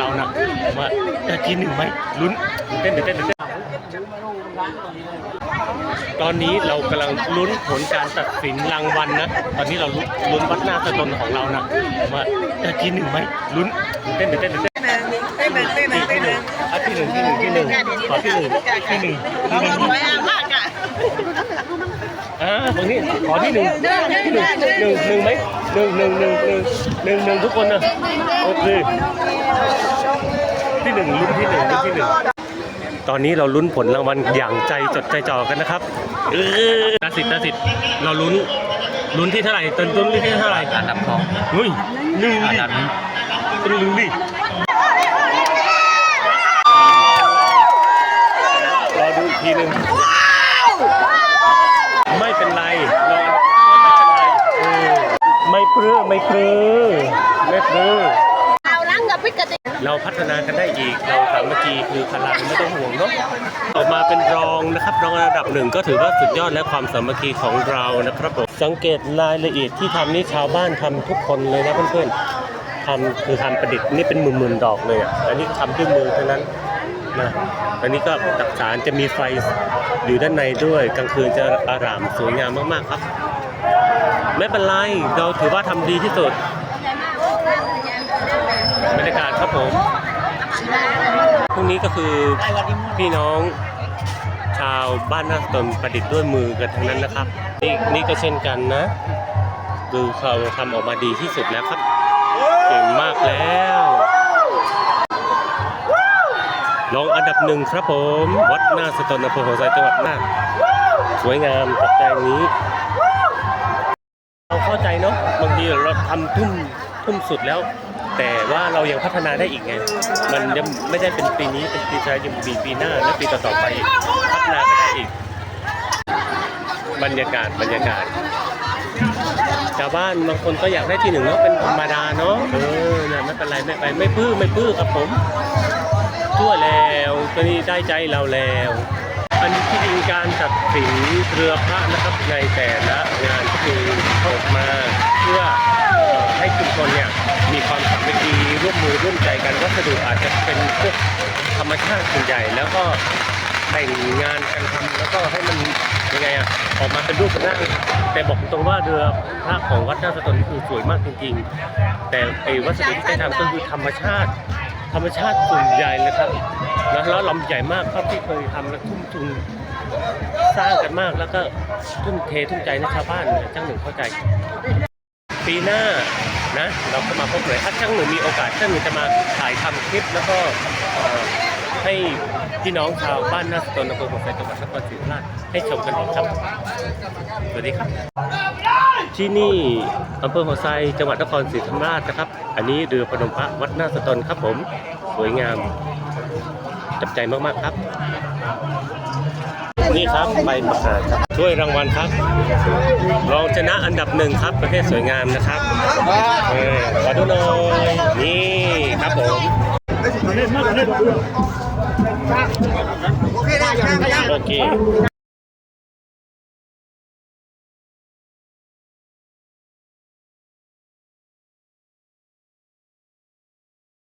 เรานะว่าจะที่หนึ่งไหมลุ้นเต้นเต้นเต้นเต้นตอนนี้เรากำลังลุ้นผลการตัดสินรางวัลนะ ตอนนี้เราลุ้นวัดหน้าสตนของเรานะว่าจะที่หนึ่งไหมลุ้นเต้นเต้นเต้นเต้น Đây mà, đây mà, đây mà, ที่ đây หนึ่ง mà. อะที่หนึ่งที่หนึ่งที่หนึ่งขอที่หนึ่งที่หนึ่งที่หนึ่ง Không phải ăn hết cả. อ่างนี้ขอที่หนึ่งที่หนึ่งหนึ่งหนึ่งไหมหนึ่งหนึ่งหนึ่งหนึ่งหนึ่งหนึ่งทุกคนนะโอเคที่หนึ่งลุ้นที่หนึ่งลุ้นที่หนึ่งตอนนี้เราลุ้นผลรางวัลอย่างใจจดใจจ่อกันนะครับเออนาสิทธิ์นาสิทธิ์เราลุ้นลุ้นที่เท่าไหร่ต้นต้นที่เท่าไหร่อันดับสองเฮ้ยหนึ่งดิดับนี้ตรึงดิรอดูอีกทีหนึ่งไม่เป็นไรรอไม่เป็นไรเออ ม่เปรื้อไม่เปรื้อไม่เปรื้อ Tao lắng gặp biết cái เราพัฒนากันได้อีก เราสามัคคีคือพลังไม่ต้องห่วงเนาะออกมาเป็นรองนะครับรองอันดับหนึ่งก็ถือว่าสุดยอดและความสามัคคีของเรานะครับผมสังเกตรายละเอียดที่ทำนี่ชาวบ้านทำทุกคนเลยนะเพื่อนๆทำคือทำประดิษฐ์นี่เป็นหมื่นๆดอกเลยอะอันนี้ทำด้วยมือเท่านั้นนะอันนี้ก็ตักสารจะมีไฟอยู่ด้านในด้วยกลางคืนจะอารามสวยงามมากๆครับ ไม่เป็นไร เราถือว่าทำดีที่สุดบรรยากาศครับผมพรุ่งนี้ก็คือพี่น้องชาวบ้านนาตนประดิษฐ์ด้วยมือกันทั้งนั้นนะครับ นี่นี่ก็เช่นกันนะ ดูเขาทำออกมาดีที่สุดแล้วครับเก่งมากแล้วรองอันดับหนึ่งครับผม วัดหน้าสตนอำเภอหัวไซจังหวัดน่านสวยงามตกใจงนี้ เข้าใจเนาะบางทีเราทำทุ่มทุ่มสุดแล้ว แต่ว่าเรายังพัฒนาได้อีกไง มันยังไม่ได้เป็นปีนี้เป็นปีชายยังปีปีหน้าและปีต่อๆไปอีกพัฒนาก็ได้อีก บรรยากาศบรรยากาศชาวบ้านบางคนก็อยากได้ที่หนึ่งเนาะเป็นธรรมดาเนาะเออเนี่ยไม่เป็นไรไม่ไปไม่พื้อไม่พื้อครับผมทั่วแล้วตอนนี้ได้ใจเราแล้ว อันนี้ที่ดินการตัดสินเรือพระนะครับในแต่ละงานก็คือออกมาเพื่อให้ชุมชนเนี่ยมีความสามัคคีร่วมมือร่วมใจกันวัสดุอาจจะเป็นพวกธรรมชาติส่วนใหญ่ แล้วก็แต่งงานกันทำแล้วก็ให้มันยังไงอะออกมาเป็นรูปเป็นร่างแต่บอกตรงว่าเรือพระของวัดหน้าสตนนี่คือสวยมากจริง ๆ แต่ไอ้วัสดุที่ใช้ทำก็คือธรรมชาติ ธรรมชาติส่วนใหญ่เลยครับแล้วแล้วลำใหญ่มากครับที่เคยทำและทุ่มทุนสร้างกันมากแล้วก็ทุ่มเททุ่มใจนะชาวบ้านช่างหนึ่งเข้าใจ ปีหน้านะเราก็มาพบเลยถ้าช่างหนึ่งมีโอกาสช่างหนึ่งจะมาถ่ายทำคลิปแล้วก็ให้พี่น้องชาวบ้านนาสตนอำเภอหัวไซจังหวัดนครศรีธรรมราชให้ชมกันอีกครับ สวัสดีครับ ที่นี่อำเภอหัวไซจังหวัดนครศรีธรรมราชนะครับ อันนี้เรือพนมพระวัดหน้าสตนครับผม สวยงามจับใจมากๆครับ นี่ครับใบประกาศครับถ้วยรางวัลครับรองชนะอันดับหนึ่งครับ ประเภทสวยงามนะครับเออขอดูหน่อยนี่ครับผมโอเค